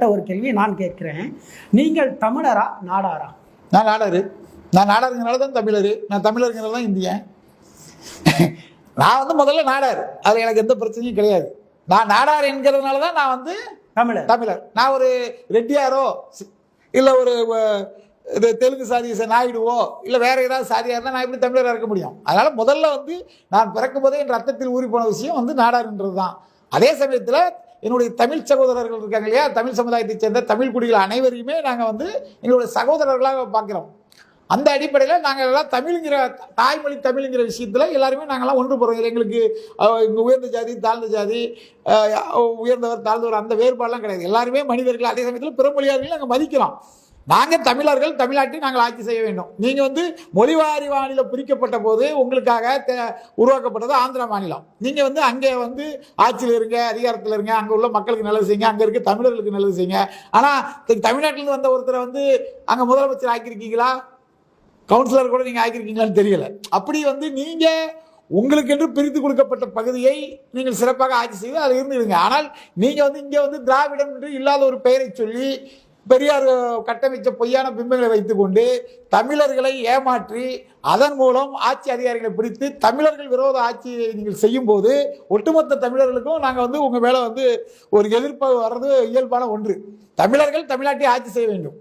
தனிப்பட்ட ஒரு கேள்வி நான் கேட்கிறேன். நீங்கள் தமிழரா நாடாரா? நான் நாடாரு. நான் நாடாருங்கிறனால தான் தமிழர். நான் தமிழருங்கிறனால தான் இந்தியன். நான் வந்து முதல்ல நாடார். அதில் எனக்கு எந்த பிரச்சனையும் கிடையாது. நான் நாடார் என்கிறதுனால தான் நான் வந்து தமிழர். தமிழர். நான் ஒரு ரெட்டியாரோ இல்லை ஒரு இது தெலுங்கு சாதி ச- நாயுடுவோ இல்லை வேற ஏதாவது சாதியாக இருந்தால் நான் எப்படி தமிழராக இருக்க முடியும்? அதனால் முதல்ல வந்து நான் பிறக்கும் போதே என் ரத்தத்தில் ஊறி போன விஷயம் வந்து நாடார்ன்றது தான். அதே சமயத்தில் என்னுடைய தமிழ் சகோதரர்கள் இருக்காங்க இல்லையா? தமிழ் சமுதாயத்தைச் சேர்ந்த தமிழ் குடிகள் அனைவரையுமே நாங்கள் வந்து எங்களுடைய சகோதரர்களாக பார்க்குறோம். அந்த அடிப்படையில் நாங்கள் எல்லாம் தமிழுங்கிற தாய்மொழி தமிழுங்கிற விஷயத்தில் எல்லாருமே நாங்கள்லாம் ஒன்று போகிறோம் எங்களுக்கு இங்கே உயர்ந்த ஜாதி தாழ்ந்த ஜாதி உயர்ந்தவர் தாழ்ந்தவர் அந்த வேறுபாடெலாம் கிடையாது. எல்லாருமே மனிதர்கள். அதே சமயத்தில் பிற மொழியார்களையும் நாங்கள் மதிக்கலாம் நாங்கள் தமிழர்கள் தமிழ்நாட்டை நாங்கள் ஆட்சி செய்ய வேண்டும். நீங்கள் வந்து மொழிவாரி மாநிலம் பிரிக்கப்பட்ட போது உங்களுக்காக தே- உருவாக்கப்பட்டது ஆந்திரா மாநிலம். நீங்கள் வந்து அங்கே வந்து ஆட்சியில் இருங்க அதிகாரத்தில் இருங்க அங்கே உள்ள மக்களுக்கு நல்லது செய்யுங்க அங்கே இருக்க தமிழர்களுக்கு நல்லது செய்யுங்க. ஆனால் தமிழ்நாட்டிலேருந்து வந்த ஒருத்தரை வந்து அங்கே முதலமைச்சர் ஆக்கியிருக்கீங்களா? கவுன்சிலர் கூட நீங்கள் ஆக்கியிருக்கீங்களான்னு தெரியல. அப்படி வந்து நீங்கள் உங்களுக்கென்று பிரித்து கொடுக்கப்பட்ட பகுதியை நீங்கள் சிறப்பாக ஆட்சி செய்து அதில் இருந்துடுங்க. ஆனால் நீங்கள் வந்து இங்கே வந்து திராவிடம் என்று இல்லாத ஒரு பெயரை சொல்லி பெரியார் கட்டமைச்ச பொய்யான பிம்பங்களை வைத்துக்கொண்டு தமிழர்களை ஏமாற்றி அதன் மூலம் ஆட்சி அதிகாரிகளை பிடித்து தமிழர்கள் விரோத ஆட்சியை நீங்கள் செய்யும்போது ஒட்டுமொத்த தமிழர்களுக்கும் நாங்கள் வந்து உங்கள் மேலே வந்து ஒரு எதிர்ப்பு வர்றது இயல்பான ஒன்று. தமிழர்கள் தமிழ்நாட்டை ஆட்சி செய்ய வேண்டும்.